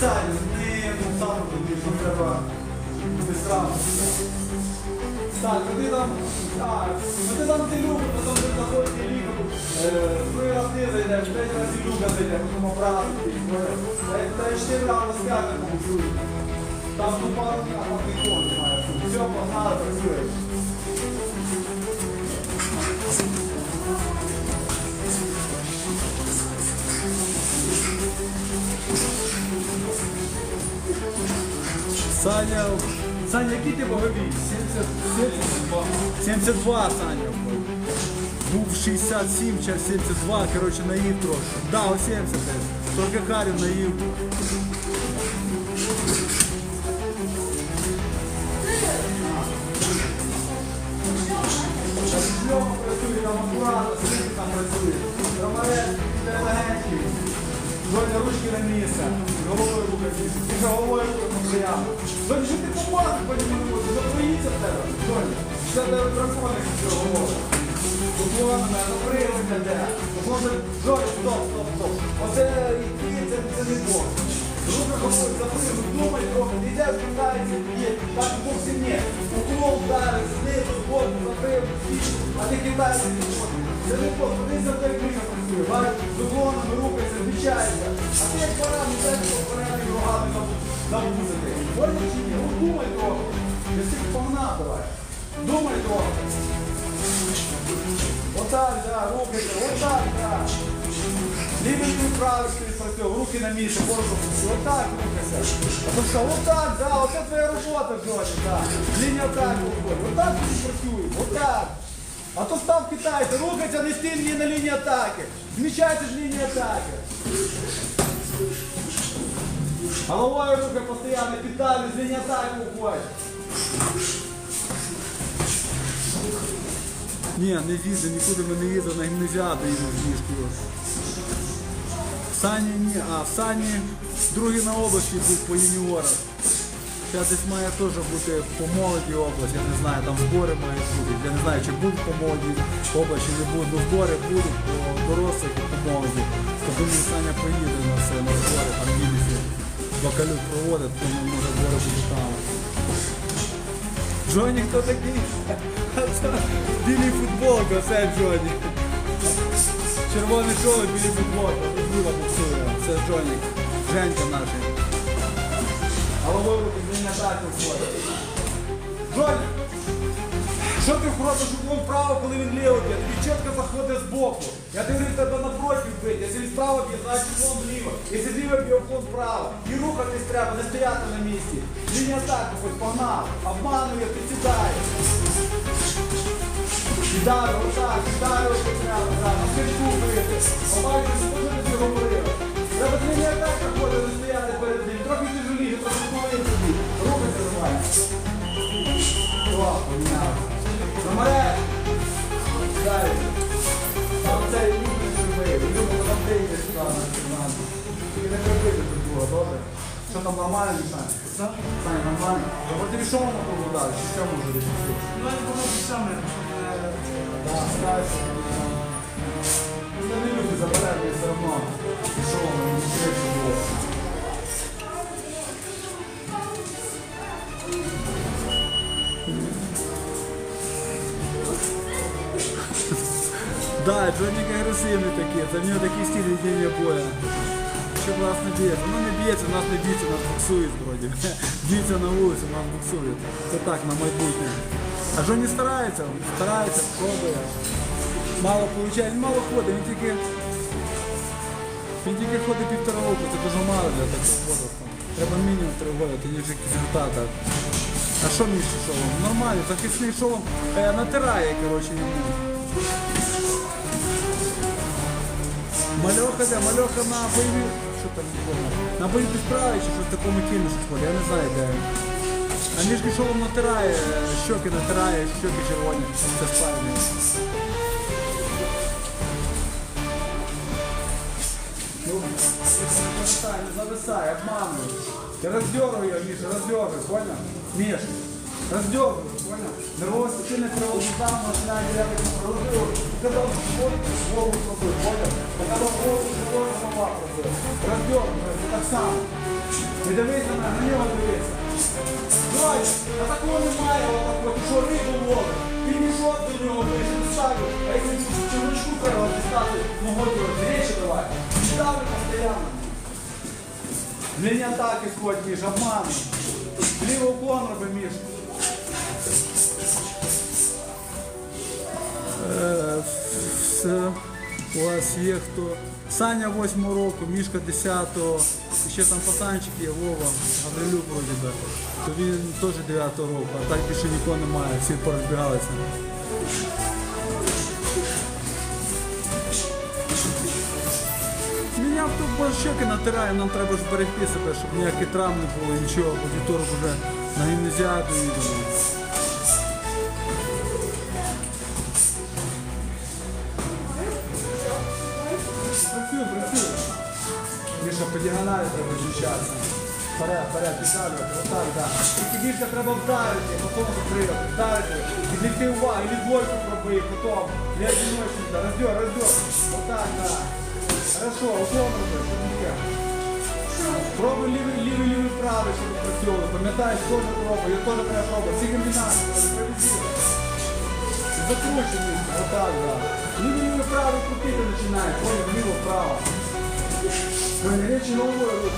Саня, не ну, сам тобі, що треба не сразу. Так, ну ти там, так, ну ти там ти любиш, потім ти заходиш і лікарю. Другий раз ти зайдеш, третій раз Люка зайде, потім ти поняв? Та й- Та й чотири рази з. Там ну пару днів, а там ніхто не має. Все, погнали, працює. Саня, Саня, який ти боговій? 72. 72, Саня. Був 67, час 72, короче, наїв трошки. Да, о 70 десь. Тільки Харів наїв. Шльома працює, там ручки на місце, головою ти ж головою рухати постійно. Доня, ти попасти по ньому не можеш? Запоїться в тебе. Що тебе дракони цього говорить? Мене, добрився де. Може, Доня, стоп, стоп, стоп. Оце і ти, це, це не Бог. Рука говорить, заприв, думай трохи, йде, вкидається, є, так зовсім ні. Уклон вдарить, знизу, збоку, заприв, а ти кидаєшся. Це не Бог, подивися, як крика працює, бачиш, з уклонами рухається, звичайно. А ти як пора, не дай, що порядок рогами забузити. Понял чи ні? Ну думай трохи. Я. Отак, да, рухайся, отак, да. Лівий і правий співпрацьовує, руки на місці, корпус. Отак рухайся. А то що, отак, да, оце твоя робота, Джоні, да. Лінія так виходить. Отак ти працює, отак. А то став китайця, рухайся, не стій на лінії атаки. Зміщайся ж лінії атаки. Головою руки постійно піддалі, з лінії атаки уходь. Ні, не їздив, нікуди ми не їздив, на гімназіади їздив з ніжкою. В Сані ні, а в Сані другий на області був по юніорах. Зараз десь має теж бути по молоді область, я не знаю, там збори мають бути. Я не знаю, чи будуть по молоді область, чи не будуть, але збори будуть по дорослих по молоді. То думаю, Саня поїде на це, на збори, там їздить. Бакалюк проводить, не може збори будуть там. Джоні хто такий? Білий футболка, це Джоні. Червоний шоу, білий футболка, Діва буксує. Це Джоні. Женька наш. Головою руки не так виходить. Джоні! Що ти ходиш углом вправо, коли він ліво б'є? Тобі чітко заходить з боку. Я дивлюсь тебе напротив бити. Якщо він справа б'є, значить уклон вліво. Якщо зліво б'є, уклон вправо. І рухатись треба, не стояти на місці. Лінія атаки, хоч погнав. Обманує, підсідає. Кидаю, отак, кидаю, треба, так, на скрипку бити. Побачиш, що ти тобі говорив. Треба з лінії атаки ходити, не стояти перед ним. Трохи тяжеліше, трохи коли тобі. Рухайся давай. О, поміняв. Замаре! Далі. Там цей любить живий, любить там вийде сюди на кімнату. Тільки не прибити тут було, добре? Що там нормально, Саня? Саня, нормально? Тобі що було далі? Чи що може робити? Ну, я думаю, те саме. Так, старайся. Я не люблю забирати все одно. Що воно, не Да, Джонік агресивний такий, це в нього такий стиль ведення боя. Що в нас не б'ється? Ну не б'ється, нас не б'ється, нас буксують вроді. Б'ється на вулиці, нас буксують. Це так, на майбутнє. А Джоні старається, старається, пробує. Мало виходить, він мало ходить, він тільки. Він тільки ходить півтора року, це дуже мало для такого возрасту. Треба мінімум три роки, тоді вже якісь результати. А що між шолом? Нормально, захисний шолом е, натирає, коротше, йому. Мальоха, де? Мальоха на бойові. Що там було? На бойові справи чи щось такому кіно щось ходить, я не знаю де. А ніжки шолом натирає, е, щоки натирає, щоки червоні. Це спальні. Зависай, не зависай, обманывай. Ты раздергивай ее, Миша, раздергивай, понял? Миш, раздергивай, понял? Нервовая сильно кровообращение начинает реально разрывать. Когда так само. І дивись на мене, на нього дивися. Давай, а такого немає, отак, от, що рибу ловить. Підійшов до нього, ближче ставив, а якщо червячку треба дістати, ногою речі давай. Ставлю постійно. Лінія атаки сходь, Міш, обману. Лівий уклон роби, Міш. У вас є хто? Саня 8 року, Мішка 10-го, ще там пацанчик є, Вова, Гаврилюк вроді би. То він теж 9 року, а так більше нікого немає, всі порозбігалися. Меня в тут щеки натирає, нам треба ж берегти себе, щоб ніяких травм не було, нічого, бо вівторок вже на гімназіаду їдемо. По діагоналі треба зустрічатися. Вперед, вперед, піддавлювати, отак, так. Тільки більше треба вдарити, потім закрити, вдарити, відлікти увагу, і двойку пробий, потім, не одиночник, роздер, роздер. Отак, так. Хорошо, уклон роби, щоб не. Пробуй лівий, лівий, лівий, правий, щоб працювали. Пам'ятаєш, теж пробуй, я теж треба пробувати. Всі комбінації, проведіть. Закручений, отак, да. Лівий, лівий, правий крутити починає, понял, ліво, Речі головою.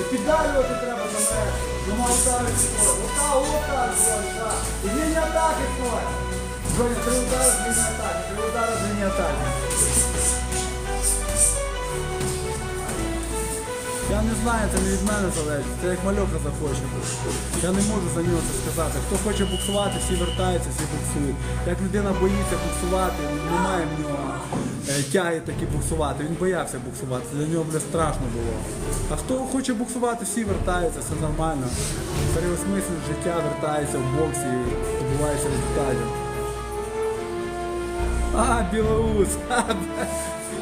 І піддалювати треба за мене. Дома ударити стой. Отак, отак, Жоня. І лінія атаки стой. Жоня, три удари з лінії атаки, три удари з лінії атаки. Я не знаю, це не від мене залежить, це як мальока захоче. Я не можу за нього це сказати. Хто хоче буксувати, всі вертаються, всі буксують. Як людина боїться буксувати, немає в нього тяги такі буксувати. Він боявся буксувати, для нього буде страшно було. А хто хоче буксувати, всі вертаються, все нормально. Переосмислюють життя, вертається в боксі, добувається результатів. А, Білоус! Ха.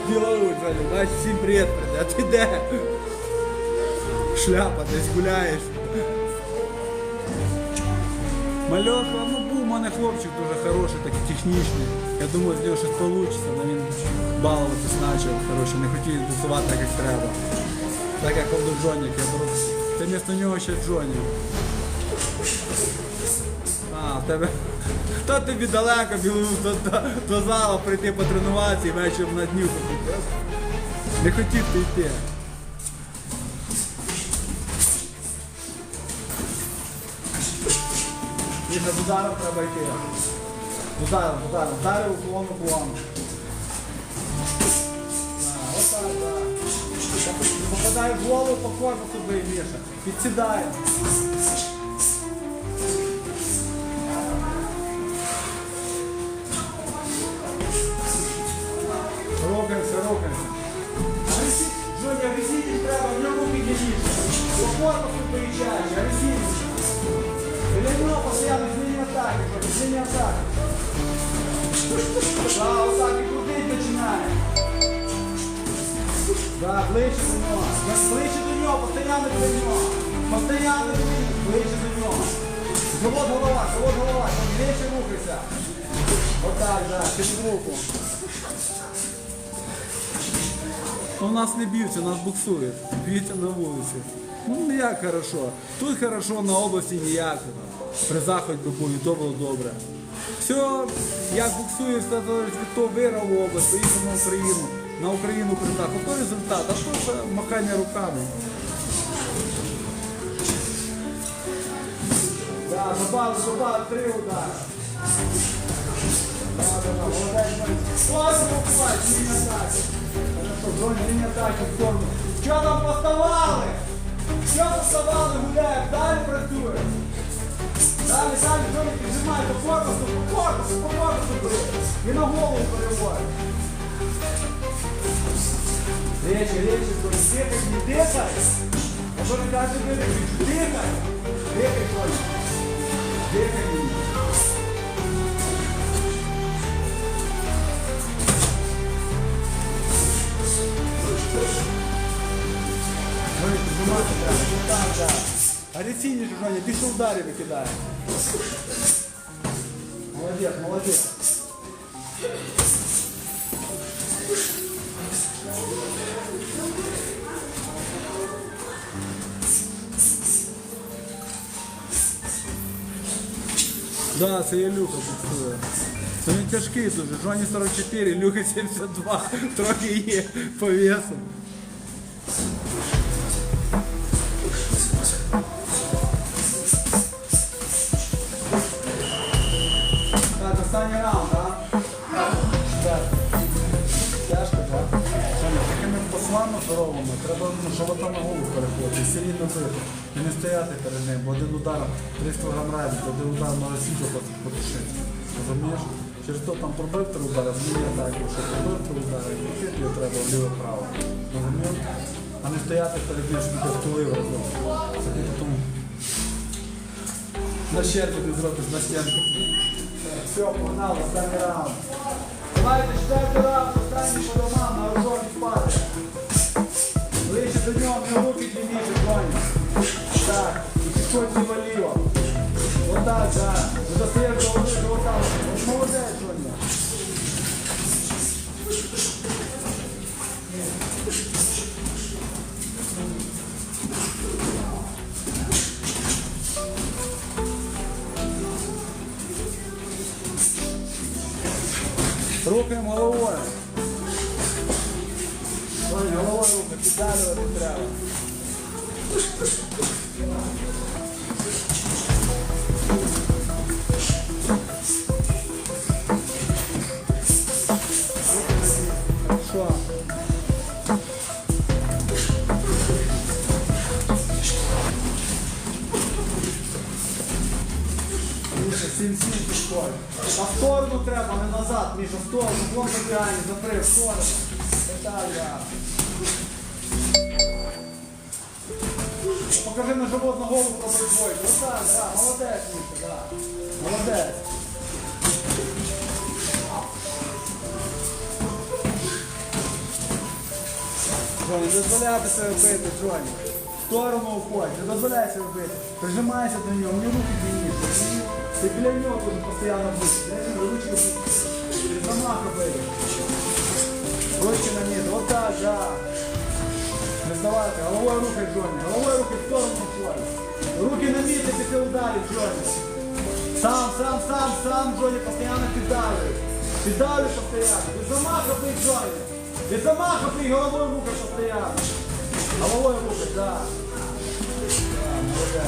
Білоус, бачиш, всім привіт, а ти де? Шляпа, десь гуляєш. Мальоха, ну мене хлопчик дуже хороший, такий технічний. Я думаю, з нього щось вийде, але він балуватись почав. Коротше, не хотів буксувати так, як треба. Так як он Джонік, я беру. Це місто нього ще Джоні. А, в тебе. Хто тобі далеко білу до, до, до залу прийти потренуватися і вечором на дню? Не хотів ти йти. І за ударом треба йти. Ударом, ударив, уклон, уклон. Отак, так. Попадає в голову по корпусу Міша. Підсідає. Рухаємося, рухаємося. Жоня, агресивність треба, в нього підійдіть. По корпусу приїжджаєш, атаки, змінні. Да, отак і крутить починає. Да, ближче до нього. Ближче до нього, постійно до нього. Постійно до нього, ближче до нього. Завод голова, завод голова, ближче рухайся. Отак, да, під руку. У нас не б'ються, нас буксують. Б'ються на вулиці. Ну не як хорошо. Тут хорошо, на області ніяк. При заході був, і то було добре. Все, як буксує, все від того, виграв область, поїхав на Україну. На Україну при заход. То результат, а то це махання руками. Да, добавили, добавили, три удари. Да, да, да, молодець. Класно, буває, лінія атаки. Хорошо, бронь, лінія атаки, в сторону. Що там поставали? Що поставали, гуляє, далі працює. Далі, самі Джоні, піджимай по корпусу, по корпусу, по корпусу бери. І на голову переводять. Речі, речі, Джоні, дихай, не дихай. А що не каже, дихай, дихай. Дихай, дихай. Дихай Синий Жоня, ты еще удары выкидаешь. Молодец, молодец. Да, це є Люха буксує. Він тяжкий дуже. Жоні 44, Люха 72. Трохи є по весу. Треба ну, живота на голову переходити, сильно бити. І не стояти перед ним, бо один удар 300 грам райду, один удар може січу потушити. Розумієш? Через то там пробив три удари, зміє так, що пробив три удари, крутити його треба вліво-право. Розумієш? А не стояти перед ним, щоб тебе втулив разом. Потім на щербі ти зробиш, на стінку. Все, погнали, останній раунд. Давайте четвертий раунд, останній по домам, на Так, і підходь зліва ліво. Отак, так. Не достаєш голови, живота. От Молодець, Тоні. Рухаємо головою. Тоні, головою руки, піддалювати треба. Що? Міша, сім сім підходь. А в сторону треба, не назад, Міша, в сторону, вон забігання, запри, в сторону. Деталя. Покажи на живот, на голову пробуй двойку. Отак, да, молодець, Міша, да. Молодець. Джоні, не дозволяйте себе бити, Джоні. В сторону уходь, не дозволяй себе бити. Прижимайся до нього, мені руки длинніше. Ти біля нього тут постійно будеш. Дай йому ручки будуть. Ти замах робити. Ручки на низ, отак, да. Не здавайте, головою рухай, Джоні. Головою рухай в сторону уходь. Руки на місці після ударів, Джоні. Сам, сам, сам, сам, Джоні, постійно піддавлюй. Піддавлюй постійно. Ти замах роби, Джоні. Ти замах роби, головою рухай постійно. Головою рухай, да. Да,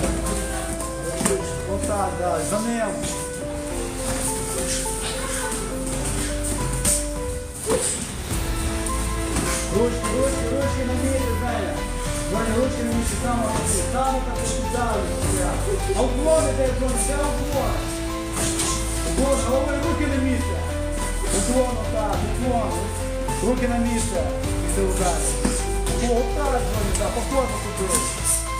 молодець. Вот так, да, за ним. Ручки, ручки, ручки на місці, Женя. Женя, ручки на місці, там отакі, там отакі піддали. А уклон іде, Женя, це уклон. Уклон, голови, руки на місце. Уклон, отак, уклон. Руки на місце. І це удар. Уклон, отак, Женя, так, повторно туди. Давай, давай, закидуй,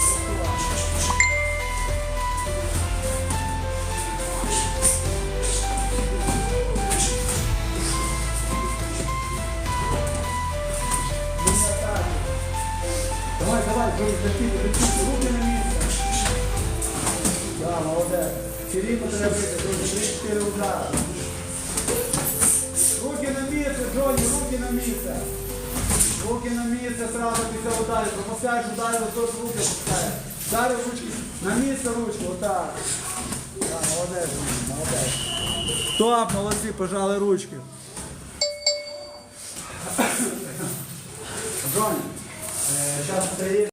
руки на місце. Да, молодець. Сірімо треба друзі, 3-4 удари. Руки на місце, Джоні, руки на місце. Руки на місце, сразу після ударів. Пропускаєш ось тут руки пускаєш. Удари ручки, на місце ручки, отак. Да, молодець, молодець. Стоп, молодці, пожали ручки. Джоні, зараз